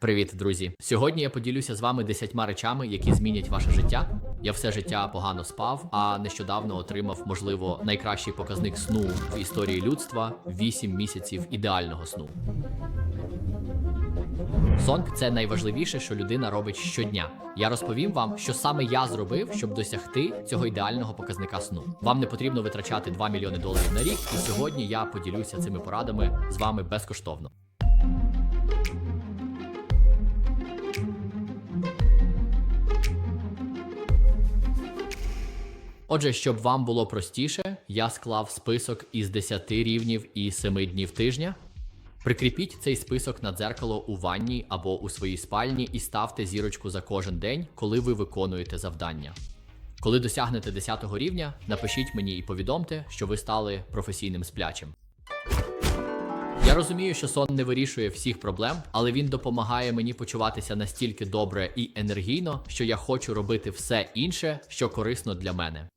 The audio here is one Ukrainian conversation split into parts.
Привіт, друзі! Сьогодні я поділюся з вами десятьма речами, які змінять ваше життя. Я все життя погано спав, а нещодавно отримав, можливо, найкращий показник сну в історії людства 8 місяців ідеального сну. Сон це найважливіше, що людина робить щодня. Я розповім вам, що саме я зробив, щоб досягти цього ідеального показника сну. Вам не потрібно витрачати 2 мільйони доларів на рік, і сьогодні я поділюся цими порадами з вами безкоштовно. Отже, щоб вам було простіше, я склав список із 10 рівнів і 7 днів тижня. Прикріпіть цей список на дзеркало у ванні або у своїй спальні і ставте зірочку за кожен день, коли ви виконуєте завдання. Коли досягнете 10 рівня, напишіть мені і повідомте, що ви стали професійним сплячим. Я розумію, що сон не вирішує всіх проблем, але він допомагає мені почуватися настільки добре і енергійно, що я хочу робити все інше, що корисно для мене.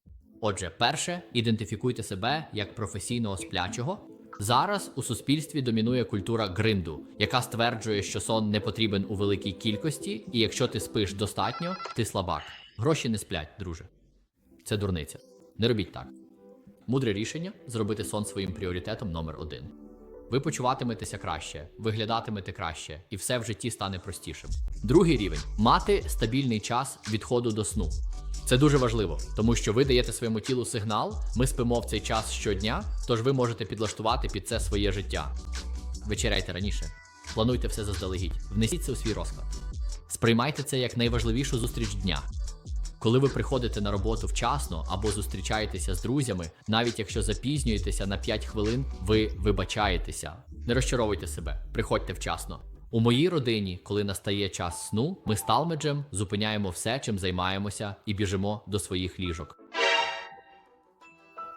Отже, перше, ідентифікуйте себе як професійного сплячого. Зараз у суспільстві домінує культура гринду, яка стверджує, що сон не потрібен у великій кількості, і якщо ти спиш достатньо, ти слабак. Гроші не сплять, друже. Це дурниця. Не робіть так. Мудре рішення зробити сон своїм пріоритетом номер один. Ви почуватиметеся краще, виглядатимете краще, і все в житті стане простішим. Другий рівень мати стабільний час відходу до сну. Це дуже важливо, тому що ви даєте своєму тілу сигнал, ми спимо в цей час щодня, тож ви можете підлаштувати під це своє життя. Вечеряйте раніше, плануйте все заздалегідь, внесіть це у свій розклад. Сприймайте це як найважливішу зустріч дня. Коли ви приходите на роботу вчасно або зустрічаєтеся з друзями, навіть якщо запізнюєтеся на 5 хвилин, ви вибачаєтеся. Не розчаровуйте себе, приходьте вчасно. У моїй родині, коли настає час сну, ми з Талмеджем зупиняємо все, чим займаємося, і біжимо до своїх ліжок.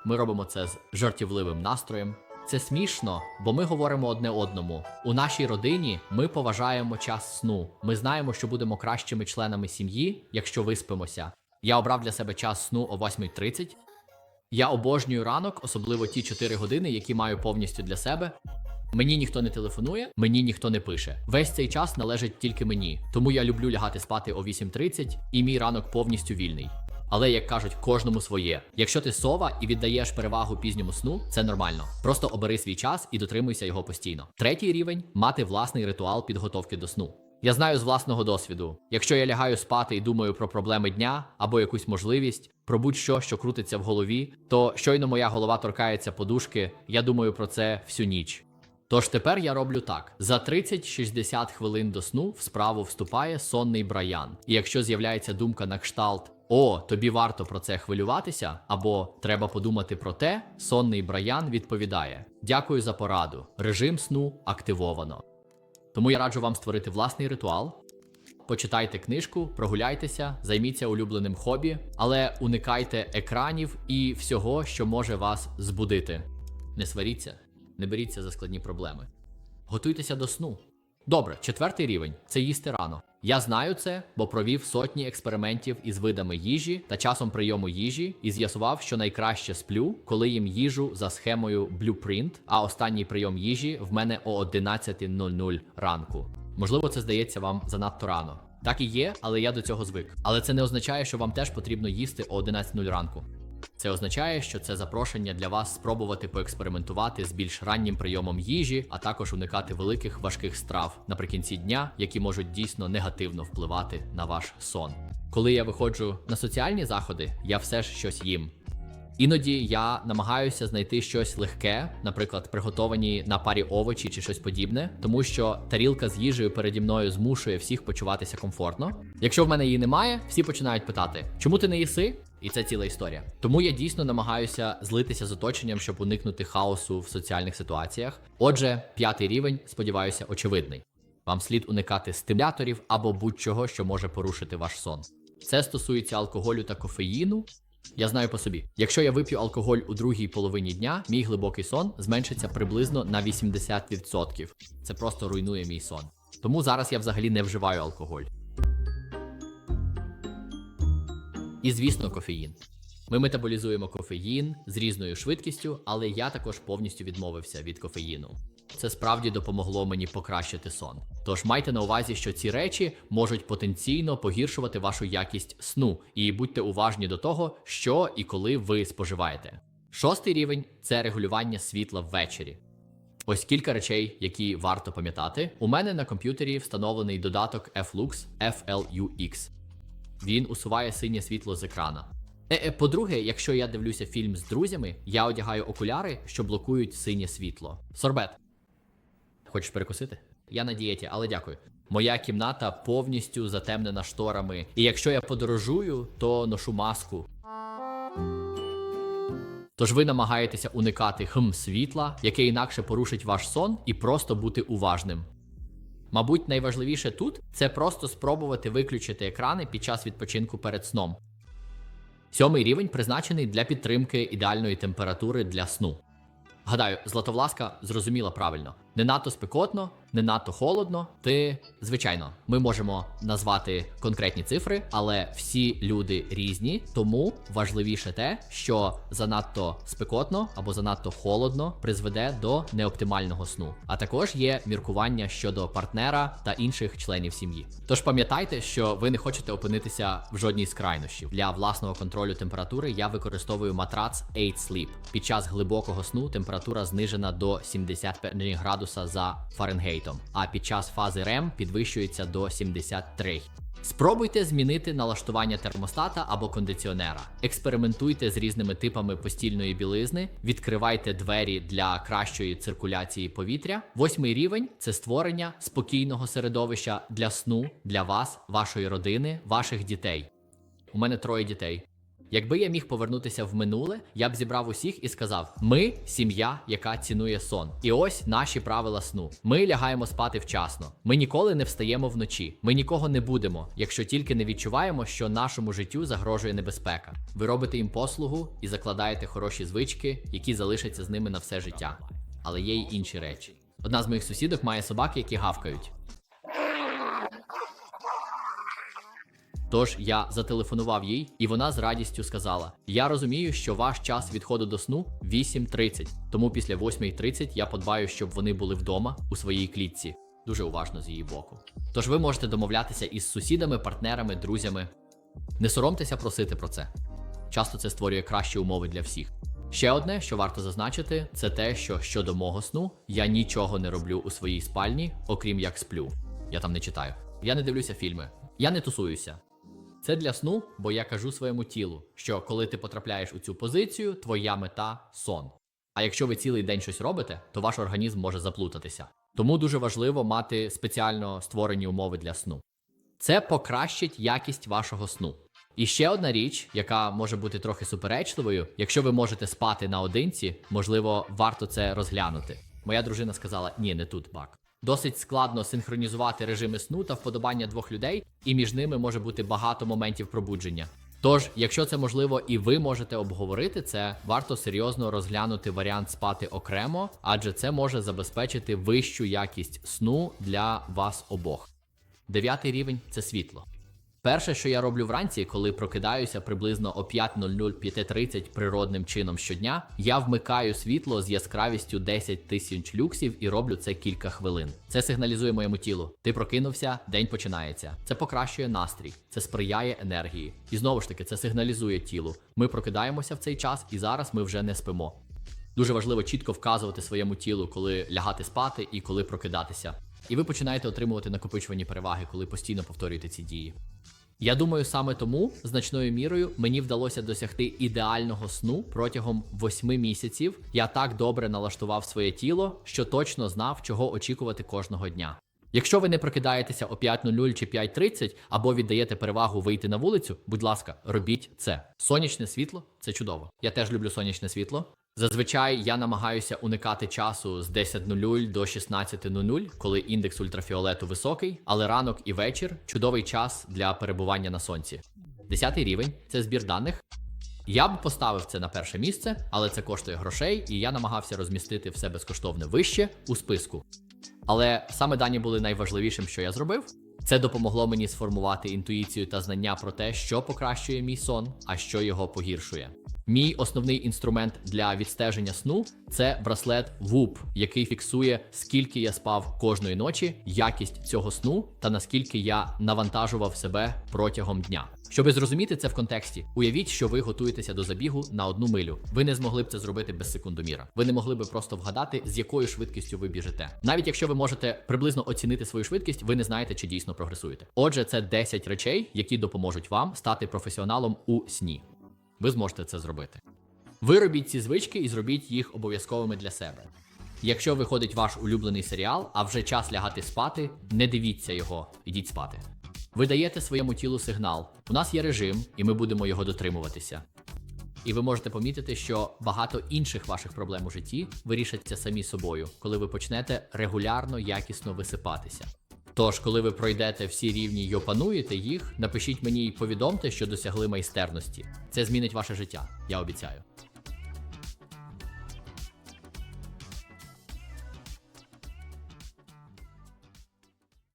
Ми робимо це з жартівливим настроєм. Це смішно, бо ми говоримо одне одному. У нашій родині ми поважаємо час сну. Ми знаємо, що будемо кращими членами сім'ї, якщо виспимося. Я обрав для себе час сну о 8.30. Я обожнюю ранок, особливо ті 4 години, які маю повністю для себе. Мені ніхто не телефонує, мені ніхто не пише. Весь цей час належить тільки мені. Тому я люблю лягати спати о 8.30 і мій ранок повністю вільний. Але як кажуть, кожному своє. Якщо ти сова і віддаєш перевагу пізньому сну, це нормально. Просто обери свій час і дотримуйся його постійно. Третій рівень мати власний ритуал підготовки до сну. Я знаю з власного досвіду. Якщо я лягаю спати і думаю про проблеми дня або якусь можливість, про будь-що, що крутиться в голові, то щойно моя голова торкається подушки, я думаю про це всю ніч. Тож тепер я роблю так: за 30-60 хвилин до сну в справу вступає сонний браян. І якщо з'являється думка на кшталт О, тобі варто про це хвилюватися, або треба подумати про те, сонний браян відповідає: Дякую за пораду. Режим сну активовано. Тому я раджу вам створити власний ритуал. Почитайте книжку, прогуляйтеся, займіться улюбленим хобі, але уникайте екранів і всього, що може вас збудити. Не сваріться, не беріться за складні проблеми. Готуйтеся до сну. Добре, четвертий рівень це їсти рано. Я знаю це, бо провів сотні експериментів із видами їжі та часом прийому їжі і з'ясував, що найкраще сплю, коли їм їжу за схемою Blueprint, а останній прийом їжі в мене о 11.00 ранку. Можливо, це здається вам занадто рано. Так і є, але я до цього звик. Але це не означає, що вам теж потрібно їсти о 11.00 ранку. Це означає, що це запрошення для вас спробувати поекспериментувати з більш раннім прийомом їжі, а також уникати великих важких страв наприкінці дня, які можуть дійсно негативно впливати на ваш сон. Коли я виходжу на соціальні заходи, я все ж щось їм. Іноді я намагаюся знайти щось легке, наприклад, приготовані на парі овочі чи щось подібне, тому що тарілка з їжею переді мною змушує всіх почуватися комфортно. Якщо в мене її немає, всі починають питати, чому ти не їси? І це ціла історія. Тому я дійсно намагаюся злитися з оточенням, щоб уникнути хаосу в соціальних ситуаціях. Отже, п'ятий рівень, сподіваюся, очевидний. Вам слід уникати стимуляторів або будь-чого, що може порушити ваш сон. Це стосується алкоголю та кофеїну. Я знаю по собі. Якщо я вип'ю алкоголь у другій половині дня, мій глибокий сон зменшиться приблизно на 80%. Це просто руйнує мій сон. Тому зараз я взагалі не вживаю алкоголь. І звісно, кофеїн. Ми метаболізуємо кофеїн з різною швидкістю, але я також повністю відмовився від кофеїну. Це справді допомогло мені покращити сон. Тож майте на увазі, що ці речі можуть потенційно погіршувати вашу якість сну, і будьте уважні до того, що і коли ви споживаєте. Шостий рівень це регулювання світла ввечері. Ось кілька речей, які варто пам'ятати. У мене на комп'ютері встановлений додаток FLux FLUX. Він усуває синє світло з екрана. Е, е, по-друге, якщо я дивлюся фільм з друзями, я одягаю окуляри, що блокують синє світло. Сорбет. Хочеш перекусити? Я на дієті, але дякую. Моя кімната повністю затемнена шторами. І якщо я подорожую, то ношу маску. Тож ви намагаєтеся уникати хм світла, яке інакше порушить ваш сон, і просто бути уважним. Мабуть, найважливіше тут це просто спробувати виключити екрани під час відпочинку перед сном. Сьомий рівень призначений для підтримки ідеальної температури для сну. Гадаю, Златовласка зрозуміла правильно: не надто спекотно, не надто холодно. Ти, звичайно, ми можемо назвати конкретні цифри, але всі люди різні, тому важливіше те, що занадто спекотно або занадто холодно призведе до неоптимального сну. А також є міркування щодо партнера та інших членів сім'ї. Тож пам'ятайте, що ви не хочете опинитися в жодній з крайнощів. Для власного контролю температури я використовую матрац 8 Sleep. Під час глибокого сну температура знижена до 75 градуса за Фаренгейтом, а під час фази REM підвищується до 73. Спробуйте змінити налаштування термостата або кондиціонера. Експериментуйте з різними типами постільної білизни, відкривайте двері для кращої циркуляції повітря. Восьмий рівень це створення спокійного середовища для сну для вас, вашої родини, ваших дітей. У мене троє дітей. Якби я міг повернутися в минуле, я б зібрав усіх і сказав: ми сім'я, яка цінує сон. І ось наші правила сну. Ми лягаємо спати вчасно. Ми ніколи не встаємо вночі. Ми нікого не будемо, якщо тільки не відчуваємо, що нашому життю загрожує небезпека. Ви робите їм послугу і закладаєте хороші звички, які залишаться з ними на все життя. Але є й інші речі. Одна з моїх сусідок має собаки, які гавкають. Тож я зателефонував їй, і вона з радістю сказала: Я розумію, що ваш час відходу до сну 8.30, тому після 8.30 я подбаю, щоб вони були вдома у своїй клітці. Дуже уважно з її боку. Тож ви можете домовлятися із сусідами, партнерами, друзями. Не соромтеся просити про це. Часто це створює кращі умови для всіх. Ще одне, що варто зазначити, це те, що щодо мого сну я нічого не роблю у своїй спальні, окрім як сплю. Я там не читаю. Я не дивлюся фільми. Я не тусуюся. Це для сну, бо я кажу своєму тілу, що коли ти потрапляєш у цю позицію, твоя мета сон. А якщо ви цілий день щось робите, то ваш організм може заплутатися. Тому дуже важливо мати спеціально створені умови для сну. Це покращить якість вашого сну. І ще одна річ, яка може бути трохи суперечливою, якщо ви можете спати наодинці, можливо, варто це розглянути. Моя дружина сказала: ні, не тут бак. Досить складно синхронізувати режими сну та вподобання двох людей, і між ними може бути багато моментів пробудження. Тож, якщо це можливо і ви можете обговорити це, варто серйозно розглянути варіант спати окремо, адже це може забезпечити вищу якість сну для вас обох. Дев'ятий рівень це світло. Перше, що я роблю вранці, коли прокидаюся приблизно о 5.00-5.30 природним чином щодня, я вмикаю світло з яскравістю 10 тисяч люксів і роблю це кілька хвилин. Це сигналізує моєму тілу. Ти прокинувся, день починається. Це покращує настрій, це сприяє енергії. І знову ж таки, це сигналізує тілу. Ми прокидаємося в цей час, і зараз ми вже не спимо. Дуже важливо чітко вказувати своєму тілу, коли лягати спати і коли прокидатися. І ви починаєте отримувати накопичувані переваги, коли постійно повторюєте ці дії. Я думаю, саме тому значною мірою мені вдалося досягти ідеального сну протягом восьми місяців. Я так добре налаштував своє тіло, що точно знав, чого очікувати кожного дня. Якщо ви не прокидаєтеся о 5.00 чи 5.30 або віддаєте перевагу вийти на вулицю, будь ласка, робіть це. Сонячне світло це чудово. Я теж люблю сонячне світло. Зазвичай я намагаюся уникати часу з 10.00 до 16.00, коли індекс ультрафіолету високий, але ранок і вечір чудовий час для перебування на сонці. Десятий рівень це збір даних. Я б поставив це на перше місце, але це коштує грошей, і я намагався розмістити все безкоштовне вище у списку. Але саме дані були найважливішим, що я зробив. Це допомогло мені сформувати інтуїцію та знання про те, що покращує мій сон, а що його погіршує. Мій основний інструмент для відстеження сну це браслет WHOOP, який фіксує, скільки я спав кожної ночі, якість цього сну та наскільки я навантажував себе протягом дня. Щоби зрозуміти це в контексті, уявіть, що ви готуєтеся до забігу на одну милю. Ви не змогли б це зробити без секундоміра. Ви не могли б просто вгадати, з якою швидкістю ви біжите. Навіть якщо ви можете приблизно оцінити свою швидкість, ви не знаєте, чи дійсно прогресуєте. Отже, це 10 речей, які допоможуть вам стати професіоналом у сні. Ви зможете це зробити. Виробіть ці звички і зробіть їх обов'язковими для себе. Якщо виходить ваш улюблений серіал, а вже час лягати спати, не дивіться його, ідіть спати. Ви даєте своєму тілу сигнал. У нас є режим, і ми будемо його дотримуватися. І ви можете помітити, що багато інших ваших проблем у житті вирішаться самі собою, коли ви почнете регулярно якісно висипатися. Тож, коли ви пройдете всі рівні й опануєте їх, напишіть мені і повідомте, що досягли майстерності. Це змінить ваше життя, я обіцяю.